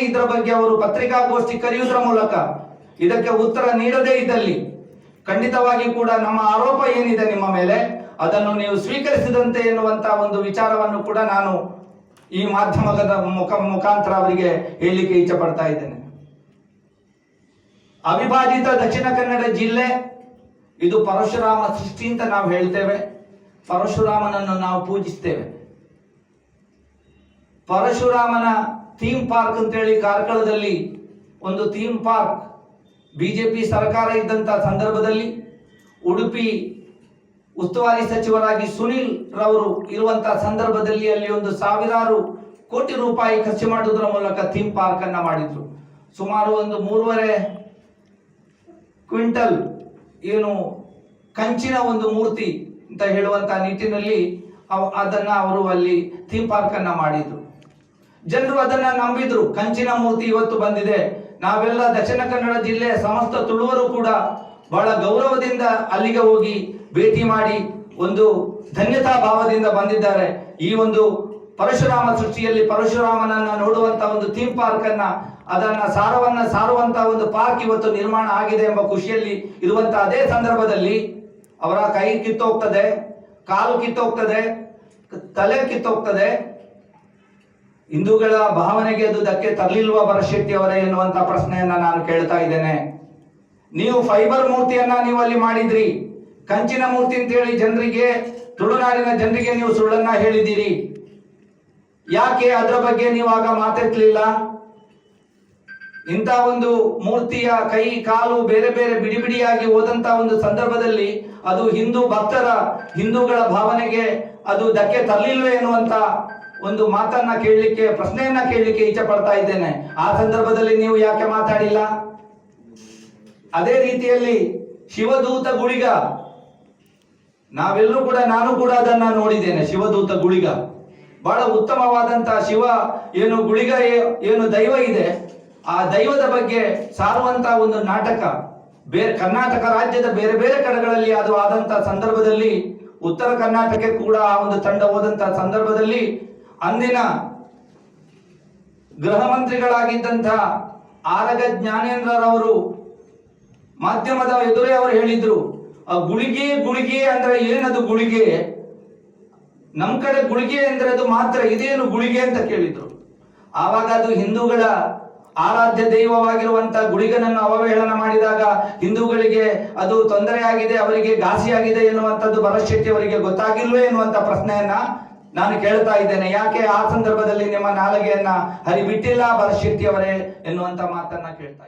ಇದರ ಬಗ್ಗೆ ಅವರು ಪತ್ರಿಕಾಗೋಷ್ಠಿ ಕರೆಯುವುದರ ಮೂಲಕ ಇದಕ್ಕೆ ಉತ್ತರ ನೀಡದೇ ಇದ್ದಲ್ಲಿ ಖಂಡಿತವಾಗಿ ಕೂಡ ನಮ್ಮ ಆರೋಪ ಏನಿದೆ ನಿಮ್ಮ ಮೇಲೆ, ಅದನ್ನು ನೀವು ಸ್ವೀಕರಿಸಿದಂತೆ ಎನ್ನುವಂತಹ ಒಂದು ವಿಚಾರವನ್ನು ಕೂಡ ನಾನು ಈ ಮಾಧ್ಯಮದ ಮುಖ ಮುಖಾಂತರ ಅವರಿಗೆ ಹೇಳಲಿಕ್ಕೆ ಇಚ್ಛೆ ಪಡ್ತಾ ಇದ್ದೇನೆ. ಅವಿಭಾಜಿತ ದಕ್ಷಿಣ ಕನ್ನಡ ಜಿಲ್ಲೆ, ಇದು ಪರಶುರಾಮ ಸೃಷ್ಟಿ ಅಂತ ನಾವು ಹೇಳ್ತೇವೆ. ಪರಶುರಾಮನನ್ನು ನಾವು ಪೂಜಿಸ್ತೇವೆ. ಪರಶುರಾಮನ ಥೀಮ್ ಪಾರ್ಕ್ ಅಂತೇಳಿ ಕಾರ್ಕಳದಲ್ಲಿ ಒಂದು ಥೀಮ್ ಪಾರ್ಕ್ ಬಿಜೆಪಿ ಸರ್ಕಾರ ಇದ್ದಂತ ಸಂದರ್ಭದಲ್ಲಿ ಉಡುಪಿ ಉಸ್ತುವಾರಿ ಸಚಿವರಾಗಿ ಸುನಿಲ್ ರವರು ಇರುವಂತ ಸಂದರ್ಭದಲ್ಲಿ ಅಲ್ಲಿ ಒಂದು ಸಾವಿರಾರು ಕೋಟಿ ರೂಪಾಯಿ ಖರ್ಚು ಮಾಡುವುದರ ಮೂಲಕ ಥೀಮ್ ಪಾರ್ಕ್ ಅನ್ನ ಮಾಡಿದ್ರು. ಸುಮಾರು ಒಂದು ಮೂರುವರೆ ಕ್ವಿಂಟಲ್ ಏನು ಕಂಚಿನ ಒಂದು ಮೂರ್ತಿ ಅಂತ ಹೇಳುವಂತ ನಿಟ್ಟಿನಲ್ಲಿ ಅದನ್ನ ಅವರು ಅಲ್ಲಿ ಥೀಮ್ ಪಾರ್ಕ್ ಅನ್ನ ಮಾಡಿದ್ರು. ಜನರು ಅದನ್ನ ನಂಬಿದ್ರು. ಕಂಚಿನ ಮೂರ್ತಿ ಇವತ್ತು ಬಂದಿದೆ. ನಾವೆಲ್ಲ ದಕ್ಷಿಣ ಕನ್ನಡ ಜಿಲ್ಲೆ ಸಮಸ್ತ ತುಳುವರು ಕೂಡ ಬಹಳ ಗೌರವದಿಂದ ಅಲ್ಲಿಗೆ ಹೋಗಿ ಭೇಟಿ ಮಾಡಿ ಒಂದು ಧನ್ಯತಾ ಭಾವದಿಂದ ಬಂದಿದ್ದಾರೆ. ಈ ಒಂದು ಪರಶುರಾಮ ಸೃಷ್ಟಿಯಲ್ಲಿ ಪರಶುರಾಮನನ್ನ ನೋಡುವಂತ ಒಂದು ಥೀಮ್ ಪಾರ್ಕ್ ಅನ್ನ, ಅದನ್ನ ಸಾರವನ್ನ ಸಾರುವಂತ ಒಂದು ಪಾರ್ಕ್ ಇವತ್ತು ನಿರ್ಮಾಣ ಆಗಿದೆ ಎಂಬ ಖುಷಿಯಲ್ಲಿ ಇರುವಂತ ಅದೇ ಸಂದರ್ಭದಲ್ಲಿ ಅವರ ಕೈ ಕಿತ್ತೋಗ್ತದೆ, ಕಾಲು ಕಿತ್ತೋಗ್ತದೆ, ತಲೆ ಕಿತ್ತೋಗ್ತದೆ. ಹಿಂದೂಗಳ ಭಾವನೆಗೆ ಅದು ಧಕ್ಕೆ ತರಲಿಲ್ವ ಭರಶೆಟ್ಟಿ ಅವರೇ ಎನ್ನುವಂತ ಪ್ರಶ್ನೆಯನ್ನ ನಾನು ಕೇಳ್ತಾ ಇದ್ದೇನೆ. ನೀವು ಫೈಬರ್ ಮೂರ್ತಿಯನ್ನ ನೀವು ಅಲ್ಲಿ ಮಾಡಿದ್ರಿ. ಕಂಚಿನ ಮೂರ್ತಿ ಅಂತ ಹೇಳಿ ಜನರಿಗೆ, ತುಳುನಾಡಿನ ಜನರಿಗೆ ನೀವು ಸುಳ್ಳನ್ನ ಹೇಳಿದ್ದೀರಿ. ಯಾಕೆ ಅದರ ಬಗ್ಗೆ ನೀವು ಆಗ ಮಾತಿರ್ಲಿಲ್ಲ ಇಂಥ ಒಂದು ಮೂರ್ತಿಯ ಕೈ, ಕಾಲು ಬೇರೆ ಬೇರೆ ಬಿಡಿ ಬಿಡಿಯಾಗಿ ಹೋದಂತ ಒಂದು ಸಂದರ್ಭದಲ್ಲಿ ಅದು ಹಿಂದೂ ಭಕ್ತರ, ಹಿಂದೂಗಳ ಭಾವನೆಗೆ ಅದು ಧಕ್ಕೆ ತರಲಿಲ್ವೇ ಎನ್ನುವಂತ ಒಂದು ಮಾತನ್ನ ಕೇಳಲಿಕ್ಕೆ, ಪ್ರಶ್ನೆಯನ್ನ ಕೇಳಲಿಕ್ಕೆ ಇಚ್ಛೆ ಪಡ್ತಾ ಇದ್ದೇನೆ. ಆ ಸಂದರ್ಭದಲ್ಲಿ ನೀವು ಯಾಕೆ ಮಾತಾಡಿಲ್ಲ? ಅದೇ ರೀತಿಯಲ್ಲಿ ಶಿವದೂತ ಗುಳಿಗ, ನಾವೆಲ್ಲರೂ ಕೂಡ, ನಾನು ಕೂಡ ಅದನ್ನ ನೋಡಿದ್ದೇನೆ, ಶಿವದೂತ ಗುಳಿಗ. ಬಹಳ ಉತ್ತಮವಾದಂತಹ ಶಿವ, ಏನು ಗುಳಿಗ, ಏನು ದೈವ ಇದೆ. ಆ ದೈವದ ಬಗ್ಗೆ ಸಾರುವಂತ ಒಂದು ನಾಟಕ ಬೇರೆ ಕರ್ನಾಟಕ ರಾಜ್ಯದ ಬೇರೆ ಬೇರೆ ಕಡೆಗಳಲ್ಲಿ ಅದು ಆದಂತ ಸಂದರ್ಭದಲ್ಲಿ, ಉತ್ತರ ಕರ್ನಾಟಕಕ್ಕೆ ಕೂಡ ಆ ಒಂದು ತಂಡ ಹೋದಂತ ಸಂದರ್ಭದಲ್ಲಿ ಅಂದಿನ ಗೃಹ ಮಂತ್ರಿಗಳಾಗಿದ್ದಂಥ ಆರಗ ಜ್ಞಾನೇಂದ್ರರವರು ಮಾಧ್ಯಮದ ಎದುರೇ ಅವರು ಹೇಳಿದ್ರು, ಆ ಗುಳಿಗೆ ಗುಳಿಗೆ ಅಂದ್ರೆ ಏನದು ಗುಳಿಗೆ? ನಮ್ ಕಡೆ ಗುಳಿಗೆ ಅಂದ್ರೆ ಅದು ಮಾತ್ರ, ಇದೇನು ಗುಳಿಗೆ ಅಂತ ಕೇಳಿದ್ರು. ಆವಾಗ ಅದು ಹಿಂದೂಗಳ ಆರಾಧ್ಯ ದೈವವಾಗಿರುವಂತ ಗುಳಿಗನನ್ನು ಅವಹೇಳನ ಮಾಡಿದಾಗ ಹಿಂದೂಗಳಿಗೆ ಅದು ತೊಂದರೆಯಾಗಿದೆ, ಅವರಿಗೆ ಘಾಸಿಯಾಗಿದೆ ಎನ್ನುವಂಥದ್ದು ಭರತ್ ಶೆಟ್ಟಿ ಅವರಿಗೆ ಗೊತ್ತಾಗಿಲ್ವೇ ಎನ್ನುವಂತ ಪ್ರಶ್ನೆಯನ್ನ ನಾನು ಕೇಳ್ತಾ ಇದ್ದೇನೆ ಯಾಕೆ ಆ ಸಂದರ್ಭದಲ್ಲಿ ನಿಮ್ಮ ನಾಲಿಗೆಯನ್ನ ಹರಿಬಿಟ್ಟಿಲ್ಲ ಬರಶೆಟ್ಟಿಯವರೇ ಎನ್ನುವಂತ ಮಾತನ್ನ ಕೇಳ್ತಾ